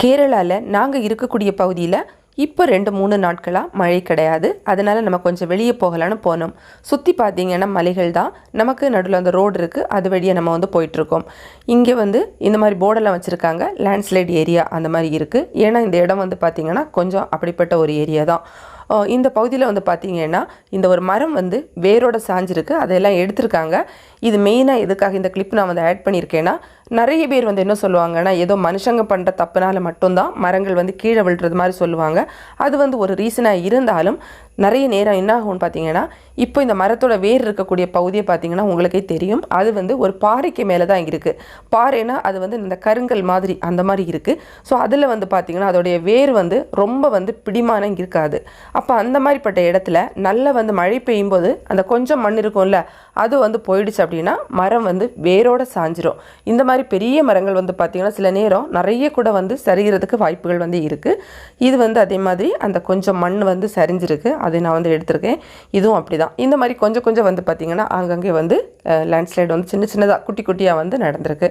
கேரளாவில் நாங்கள் இருக்கக்கூடிய பகுதியில் இப்போ ரெண்டு மூணு நாட்களாக மழை கிடையாது. அதனால் நம்ம கொஞ்சம் வெளியே போகலான்னு போனோம். சுற்றி பார்த்தீங்கன்னா மலைகள் தான். நமக்கு நடுவில் அந்த ரோடு இருக்குது அது வழியாக நம்ம வந்து போயிட்டுருக்கோம். இங்கே வந்து இந்த மாதிரி போர்டெல்லாம் வச்சுருக்காங்க. லேண்ட்ஸ்லைட் ஏரியா அந்த மாதிரி இருக்குது ஏன்னா இந்த இடம் வந்து பார்த்திங்கன்னா கொஞ்சம் அப்படிப்பட்ட ஒரு ஏரியா தான். இந்த பகுதியில் வந்து பார்த்தீங்கன்னா இந்த ஒரு மரம் வந்து வேரோட சாஞ்சிருக்கு. அதையெல்லாம் எடுத்திருக்காங்க. இது மெயினாக எதுக்காக இந்த கிளிப் நான் வந்து ஆட் பண்ணியிருக்கேன்னா நிறைய பேர் வந்து என்ன சொல்லுவாங்கன்னா ஏதோ மனுஷங்க பண்ணுற தப்புனால மட்டும்தான் மரங்கள் வந்து கீழே விழுறது மாதிரி சொல்லுவாங்க. அது வந்து ஒரு ரீசனாக இருந்தாலும் நிறைய நேரம் என்ன ஆகும்னு பார்த்தீங்கன்னா இப்போ இந்த மரத்தோட வேர் இருக்கக்கூடிய பகுதியை பார்த்தீங்கன்னா உங்களுக்கே தெரியும். அது வந்து ஒரு பாறைக்கு மேலே தான் இருக்குது பாறைனா அது வந்து இந்த கருங்கல் மாதிரி அந்த மாதிரி இருக்குது ஸோ அதில் வந்து பார்த்தீங்கன்னா அதோடைய வேர் வந்து ரொம்ப வந்து பிடிமானம் இருக்காது. அப்போ அந்த மாதிரிப்பட்ட இடத்துல நல்ல வந்து மழை பெய்யும் போது அந்த கொஞ்சம் மண் இருக்கும்ல அது வந்து போயிடுச்சு அப்படின்னா மரம் வந்து வேரோட சாஞ்சிரும். இந்த மாதிரி பெரிய மரங்கள் வந்து பார்த்திங்கன்னா சில நேரம் நிறைய கூட வந்து சரிகிறதுக்கு வாய்ப்புகள் வந்து இருக்குது இது வந்து அதே மாதிரி அந்த கொஞ்சம் மண் வந்து சரிஞ்சிருக்கு. அதை நான் வந்து எடுத்திருக்கேன். இதுவும் அப்படி தான் இந்த மாதிரி கொஞ்சம் கொஞ்சம் வந்து பார்த்திங்கன்னா அங்கங்கே வந்து லேண்ட்ஸ்லைடு வந்து சின்ன சின்னதாக குட்டி குட்டியாக வந்து நடந்திருக்கு.